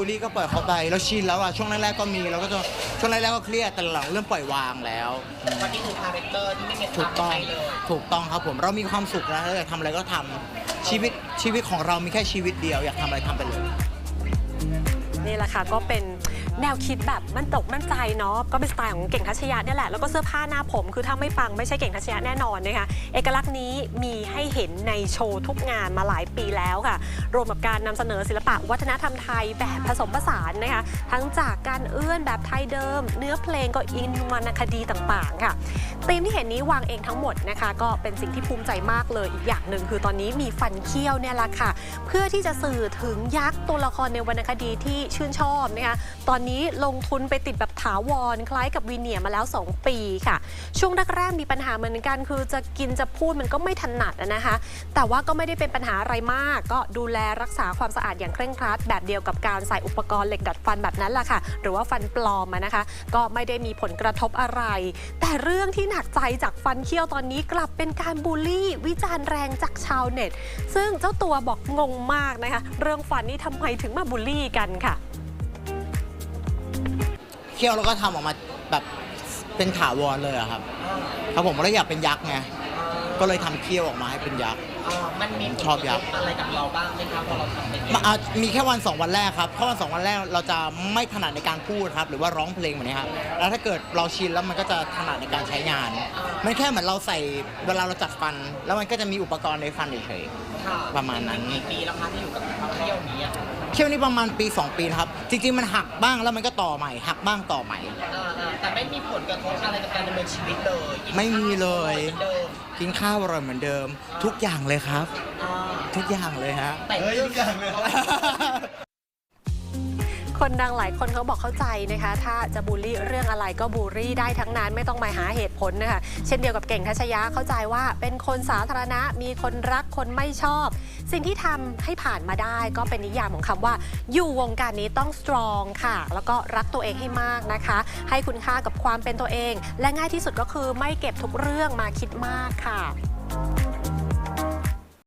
บูลลี่ก็ปล่อยเขาไปเราชินแล้วอะช่วงแรกๆก็มีเราก็จะช่วงแรกๆก็เครียดแต่หลังเริ่มปล่อยวางแล้วอืมวันนี้คือคาแรคเตอร์ที่ไม่มีถูกต้องใครเลย ถูกต้องครับผมเรามีความสุขนะเราอยากทำอะไรก็ทำชีวิตชีวิตของเรามีแค่ชีวิตเดียว อยากทำอะไรทำไปเลย นี่แหละค่ะก็เป็น แนวคิดแบบมั่นตกมั่นใจเนาะก็เป็นสไตล์ของเก่งทัชยะเนี่ยแหละแล้วก็เสื้อผ้าหน้าผม คือถ้าไม่ปังไม่ใช่เก่งทัชยะแน่นอนนะคะเอกลักษณ์นี้มีให้เห็นในโชว์ทุกงานมาหลายปีแล้วค่ะ รวมกับการนำเสนอศิลปะวัฒนธรรมไทยแบบผสมผสานนะคะทั้งจากการเอื้อนแบบไทยเดิม เนื้อเพลงก็อินวรรณคดีต่างๆค่ะธีมที่เห็นนี้วางเองทั้งหมดนะคะ ก็เป็นสิ่งที่ภูมิใจมากเลยอีกอย่างหนึ่งคือตอนนี้มีฟันเขี้ยวเนี่ยละค่ะ เพื่อที่จะสื่อถึงยักษ์ตัวละครในวรรณคดีที่ชื่นชอบนะคะตอนนี้ลงทุนไปติดแบบถาวร คล้ายกับวีเนียมาแล้ว 2 ปีค่ะ ช่วงแรกๆมีปัญหาเหมือนกัน คือจะกินจะพูดมันก็ไม่ถนัดนะคะ แต่ว่าก็ไม่ได้เป็นปัญหาอะไรมาก ก็ดูแลรักษาความสะอาดอย่างเคร่งครัด แบบเดียวกับการใส่อุปกรณ์เหล็กดัดฟันแบบนั้นแหละค่ะ หรือว่าฟันปลอมอะนะคะ ก็ไม่ได้มีผลกระทบอะไร แต่เรื่องที่หนักใจจากฟันเคี้ยวตอนนี้กลับเป็นการบูลลี่ วิจารณ์แรงจากชาวเน็ต ซึ่งเจ้าตัวบอกงงมากนะคะ เรื่องฟันนี่ทำไมถึงมาบูลลี่กันค่ะ เคี่ยวแล้วก็ทำออกมาแบบเป็นถาวรเลยอะครับครับผมเราอยากเป็นยักษ์ไงก็เลยทำเคี่ยวออกมาให้เป็นยักษ์อ่ามันมีผลชอบยักษ์กระทอะไรกับเราบ้างไหมครับพอเราทำเป็นมาอะมีแค่วันสองวันแรกครับเพราะวันสองวันแรกเราจะไม่ถนัดในการพูดครับ หรือว่าร้องเพลงแบบนี้ครับ แล้วถ้าเกิดเราชินแล้วมันก็จะถนัดในการใช้งาน มันแค่เหมือนเราใส่เวลาเราจัดฟัน แล้วมันก็จะมีอุปกรณ์ในฟันเฉยค่ะประมาณนั้น กี่ปีแล้วคะที่อยู่กับเที่ยวนี้อะๆเคี่ยวนี้ประมาณปี 2 ปีนะครับ จริงๆมันหักบ้างแล้วมันก็ต่อใหม่ หักบ้างต่อใหม่ อ่าๆแต่ไม่มีผลกระทบอะไรกับการดำเนินชีวิตเลยไม่มีเลยหมือนเดิมกินข้าวอร่อยเหมือนเดิม ทุกอย่างเลยครับอ่าทุกอย่างเลยฮะแต่เรื่องการเมืองคนดังหลายคนเขาบอกเข้าใจนะคะ ถ้าจะบูลลี่เรื่องอะไรก็บูลลี่ได้ทั้งนั้นไม่ต้องมาหาเหตุผลนะคะเช่นเดียวกับเก่งทัชยะเข้าใจว่าเป็นคนสาธารณะมีคนรักคนไม่ชอบ สิ่งที่ทำให้ผ่านมาได้ก็เป็นนิยามของคำว่า อยู่วงการนี้ต้องสตรองค่ะ แล้วก็รักตัวเองให้มากนะคะ ให้คุณค่ากับความเป็นตัวเอง และง่ายที่สุดก็คือไม่เก็บทุกเรื่องมาคิดมากค่ะ